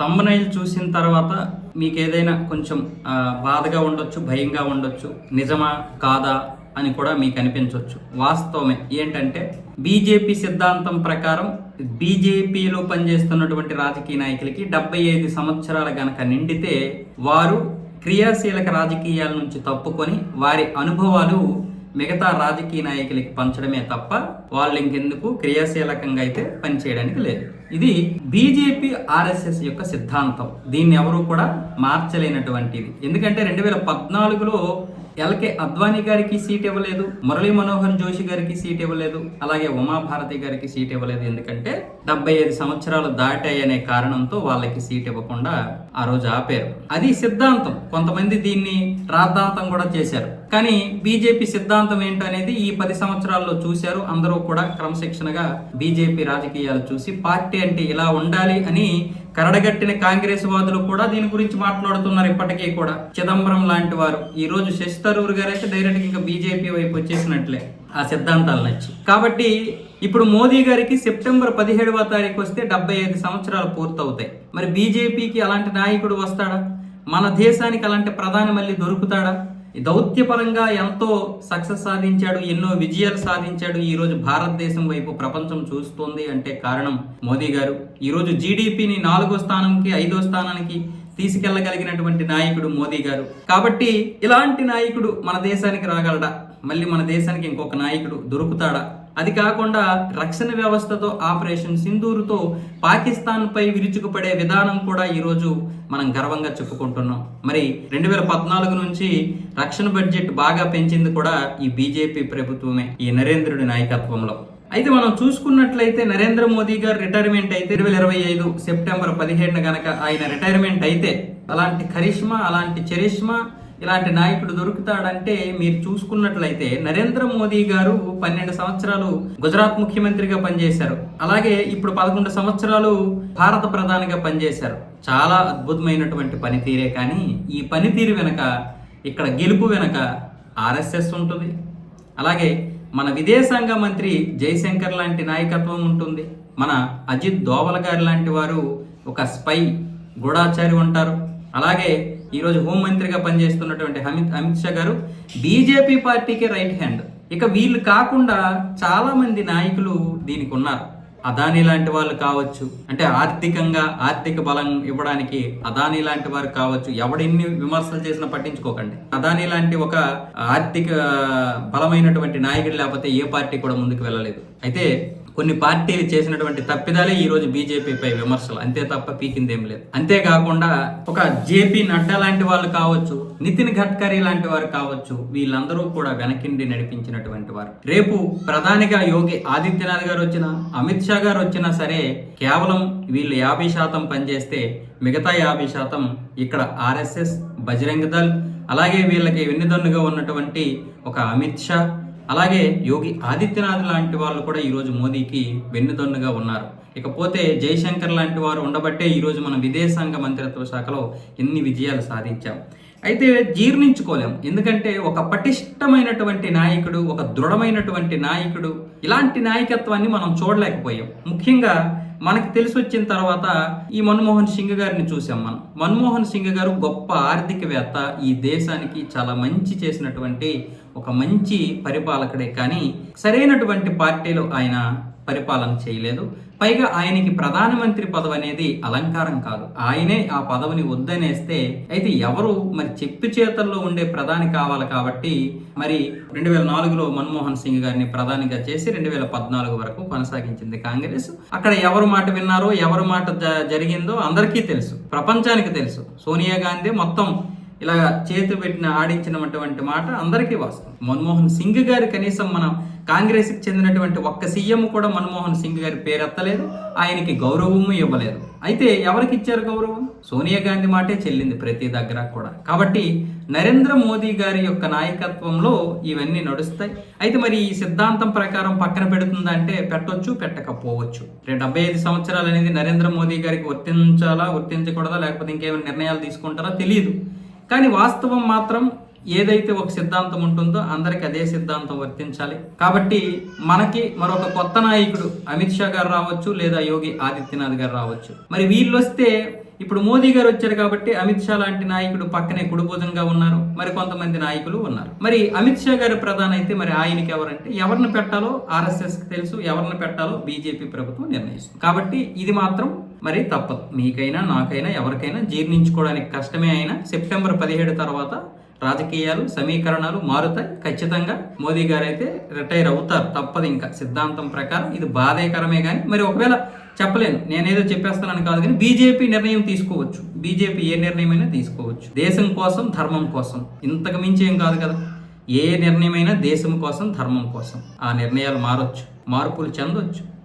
తమ్మనైల్ చూసిన తర్వాత మీకు ఏదైనా కొంచెం బాధగా ఉండొచ్చు భయంగా ఉండొచ్చు నిజమా కాదా అని కూడా మీకు అనిపించవచ్చు వాస్తవమే ఏంటంటే బీజేపీ సిద్ధాంతం ప్రకారం బీజేపీలో పనిచేస్తున్నటువంటి రాజకీయ నాయకులకి డెబ్బై ఐదు సంవత్సరాలు గనక నిండితే వారు క్రియాశీలక రాజకీయాల నుంచి తప్పుకొని వారి అనుభవాలు మిగతా రాజకీయ నాయకులకి పంచడమే తప్ప వాళ్ళు ఇంకెందుకు క్రియాశీలకంగా అయితే పనిచేయడానికి లేదు. ఇది బీజేపీ ఆర్ఎస్ఎస్ యొక్క సిద్ధాంతం. దీన్ని ఎవరు కూడా మార్చలేనటువంటిది. ఎందుకంటే రెండు వేల పద్నాలుగులో ఎల్కే అద్వానీ గారికి సీట్ ఇవ్వలేదు మురళీ మనోహర్ జోషి గారికి సీట్ ఇవ్వలేదు అలాగే ఉమాభారతి గారికి సీట్ ఇవ్వలేదు. ఎందుకంటే డెబ్బై ఐదు సంవత్సరాలు దాటాయనే కారణంతో వాళ్ళకి సీట్ ఇవ్వకుండా ఆ రోజు ఆపారు. అది సిద్ధాంతం. కొంతమంది దీన్ని రాద్ధాంతం కూడా చేశారు. కానీ బీజేపీ సిద్ధాంతం ఏంటనేది ఈ పది సంవత్సరాల్లో చూశారు. అందరూ కూడా క్రమశిక్షణగా బీజేపీ రాజకీయాలు చూసి పార్టీ అంటే ఇలా ఉండాలి అని కరడగట్టిన కాంగ్రెస్ వాదులు కూడా దీని గురించి మాట్లాడుతున్నారు ఇప్పటికీ కూడా. చిదంబరం లాంటి వారు. ఈ రోజు శశి తరూర్ గారు అయితే డైరెక్ట్ ఇంకా బీజేపీ వైపు వచ్చేసినట్లే ఆ సిద్ధాంతాలు నచ్చి కాబట్టి ఇప్పుడు మోదీ గారికి సెప్టెంబర్ పదిహేడవ తారీఖు వస్తే డెబ్బై ఐదు సంవత్సరాలు పూర్తవుతాయి. మరి బీజేపీకి అలాంటి నాయకుడు వస్తాడా? మన దేశానికి అలాంటి ప్రధాని మళ్ళీ దొరుకుతాడా? దౌత్యపరంగా ఎంతో సక్సెస్ సాధించాడు ఎన్నో విజయాలు సాధించాడు ఈరోజు భారతదేశం వైపు ప్రపంచం చూస్తోంది అంటే కారణం మోదీ గారు. ఈరోజు జీడిపిని నాలుగో స్థానంకి ఐదో స్థానానికి తీసుకెళ్ళగలిగినటువంటి నాయకుడు మోదీ గారు. కాబట్టి ఇలాంటి నాయకుడు మన దేశానికి రాగలడా? మళ్ళీ మన దేశానికి ఇంకొక నాయకుడు దొరుకుతాడా? అది కాకుండా రక్షణ వ్యవస్థతో ఆపరేషన్ సింధూరుతో పాకిస్తాన్పై విరుచుకుపడే విధానం కూడా ఈరోజు మనం గర్వంగా చెప్పుకుంటున్నాం. మరి రెండు వేల పద్నాలుగు నుంచి రక్షణ బడ్జెట్ బాగా పెంచింది కూడా ఈ బీజేపీ ప్రభుత్వమే ఈ నరేంద్రుడి నాయకత్వంలో. అయితే మనం చూసుకున్నట్లయితే నరేంద్ర మోదీ గారు రిటైర్మెంట్ అయితే రెండు వేల ఇరవై ఐదు సెప్టెంబర్ పదిహేడున గనక ఆయన రిటైర్మెంట్ అయితే అలాంటి కరిష్మా అలాంటి చరిష్మా ఇలాంటి నాయకుడు దొరుకుతాడంటే మీరు చూసుకున్నట్లయితే నరేంద్ర మోదీ గారు పన్నెండు సంవత్సరాలు గుజరాత్ ముఖ్యమంత్రిగా పనిచేశారు. అలాగే ఇప్పుడు పదకొండు సంవత్సరాలు భారత ప్రధానిగా పనిచేశారు. చాలా అద్భుతమైనటువంటి పనితీరే కానీ ఈ పనితీరు వెనక ఇక్కడ గెలుపు వెనక ఆర్ఎస్ఎస్ ఉంటుంది. అలాగే మన విదేశాంగ మంత్రి జయశంకర్ లాంటి నాయకత్వం ఉంటుంది. మన అజిత్ దోవల్ గారి లాంటి వారు ఒక స్పై గూఢాచారి ఉంటారు. అలాగే ఈరోజు హోంమంత్రిగా పనిచేస్తున్నటువంటి అమిత్ అమిత్ షా గారు బీజేపీ పార్టీకి రైట్ హ్యాండ్. ఇక వీళ్ళు కాకుండా చాలామంది నాయకులు దీనికి ఉన్నారు. అదానీ లాంటి వాళ్ళు కావచ్చు అంటే ఆర్థికంగా ఆర్థిక బలం ఇవ్వడానికి అదానీ లాంటి వారు కావచ్చు ఎవడెన్ని విమర్శలు చేసినా పట్టించుకోకండి. అదానీ లాంటి ఒక ఆర్థిక బలమైనటువంటి నాయకుడు లేకపోతే ఏ పార్టీ కూడా ముందుకు వెళ్ళలేదు. అయితే కొన్ని పార్టీలు చేసినటువంటి తప్పిదాలే ఈరోజు బీజేపీపై విమర్శలు. అంతే తప్ప పీకిందేం లేదు. అంతేకాకుండా ఒక జేపీ నడ్డా లాంటి వాళ్ళు కావచ్చు నితిన్ గడ్కరీ లాంటి వారు కావచ్చు వీళ్ళందరూ కూడా వెనకిండి నడిపించినటువంటి వారు. రేపు ప్రధానిగా యోగి ఆదిత్యనాథ్ గారు వచ్చినా అమిత్ షా గారు వచ్చినా సరే కేవలం వీళ్ళు యాభై శాతం పనిచేస్తే మిగతా యాభై శాతం ఇక్కడ ఆర్ఎస్ఎస్ బజరంగ్ దళ్ అలాగే వీళ్ళకి వెన్నుదన్నుగా ఉన్నటువంటి ఒక అమిత్ షా అలాగే యోగి ఆదిత్యనాథ్ లాంటి వాళ్ళు కూడా ఈరోజు మోదీకి వెన్నుదన్నుగా ఉన్నారు. ఇకపోతే జయశంకర్ లాంటి వారు ఉండబట్టే ఈరోజు మన విదేశాంగ మంత్రిత్వ శాఖలో ఎన్ని విజయాలు సాధించాం. అయితే జీర్ణించుకోలేం. ఎందుకంటే ఒక పటిష్టమైనటువంటి నాయకుడు ఒక దృఢమైనటువంటి నాయకుడు ఇలాంటి నాయకత్వాన్ని మనం చూడలేకపోయాం. ముఖ్యంగా మనకి తెలిసి వచ్చిన తర్వాత ఈ మన్మోహన్ సింగ్ గారిని చూసాం మనం. మన్మోహన్ సింగ్ గారు గొప్ప ఆర్థికవేత్త ఈ దేశానికి చాలా మంచి చేసినటువంటి ఒక మంచి పరిపాలకుడే కానీ సరైనటువంటి పార్టీలో ఆయన పరిపాలన చేయలేదు. పైగా ఆయనకి ప్రధానమంత్రి పదవి అనేది అలంకారం కాదు. ఆయనే ఆ పదవిని వద్దనేస్తే అయితే ఎవరు మరి చెప్పు చేతల్లో ఉండే ప్రధాని కావాలి కాబట్టి మరి రెండు వేల నాలుగులో మన్మోహన్ సింగ్ గారిని ప్రధానిగా చేసి రెండు వేల పద్నాలుగు వరకు కొనసాగించింది కాంగ్రెస్. అక్కడ ఎవరు మాట విన్నారో ఎవరి మాట జ- జరిగిందో అందరికీ తెలుసు. ప్రపంచానికి తెలుసు. సోనియా గాంధీ మొత్తం ఇలా చేతి పెట్టిన ఆడించినటువంటి మాట అందరికీ వాస్తవం. మన్మోహన్ సింగ్ గారు కనీసం మనం కాంగ్రెస్కి చెందినటువంటి ఒక్క సీఎం కూడా మన్మోహన్ సింగ్ గారి పేరెత్తలేదు ఆయనకి గౌరవము ఇవ్వలేదు. అయితే ఎవరికి ఇచ్చారు గౌరవం? సోనియా గాంధీ మాటే చెల్లింది ప్రతి దగ్గర కూడా. కాబట్టి నరేంద్ర మోదీ గారి యొక్క నాయకత్వంలో ఇవన్నీ నడుస్తాయి. అయితే మరి ఈ సిద్ధాంతం ప్రకారం పక్కన పెడుతుందంటే పెట్టొచ్చు పెట్టకపోవచ్చు. రేపు డెబ్బై ఐదు సంవత్సరాలు అనేది నరేంద్ర మోదీ గారికి వర్తించాలా వర్తించకూడదా లేకపోతే ఇంకేమైనా నిర్ణయాలు తీసుకుంటారా తెలియదు. కానీ వాస్తవం మాత్రం ఏదైతే ఒక సిద్ధాంతం ఉంటుందో అందరికి అదే సిద్ధాంతం వర్తించాలి. కాబట్టి మనకి మరొక కొత్త నాయకుడు అమిత్ షా గారు రావచ్చు లేదా యోగి ఆదిత్యనాథ్ గారు రావచ్చు. మరి వీళ్ళు వస్తే ఇప్పుడు మోదీ గారు వచ్చారు కాబట్టి అమిత్ షా లాంటి నాయకుడు పక్కనే కుడిభుజంగా ఉన్నారు. మరి కొంతమంది నాయకులు ఉన్నారు. మరి అమిత్ షా గారి ప్రధాన అయితే మరి ఆయనకి ఎవరంటే ఎవరిని పెట్టాలో ఆర్ఎస్ఎస్కి తెలుసు ఎవరిని పెట్టాలో బీజేపీ ప్రభుత్వం నిర్ణయిస్తుంది. కాబట్టి ఇది మాత్రం మరి తప్పదు మీకైనా నాకైనా ఎవరికైనా జీర్ణించుకోవడానికి కష్టమే అయినా సెప్టెంబర్ పదిహేడు తర్వాత రాజకీయాలు సమీకరణాలు మారుతాయి. ఖచ్చితంగా మోదీ గారు అయితే రిటైర్ అవుతారు. తప్పదు ఇంకా. సిద్ధాంతం ప్రకారం ఇది బాధేకరమే కానీ మరి ఒకవేళ చెప్పలేను. నేనేదో చెప్పేస్తానని కాదు కానీ బీజేపీ నిర్ణయం తీసుకోవచ్చు. బీజేపీ ఏ నిర్ణయమైనా తీసుకోవచ్చు. దేశం కోసం ధర్మం కోసం. ఇంతకు మించి ఏం కాదు కదా. ఏ నిర్ణయమైనా దేశం కోసం ధర్మం కోసం. ఆ నిర్ణయాలు మారొచ్చు. మార్పులు చెందొచ్చు.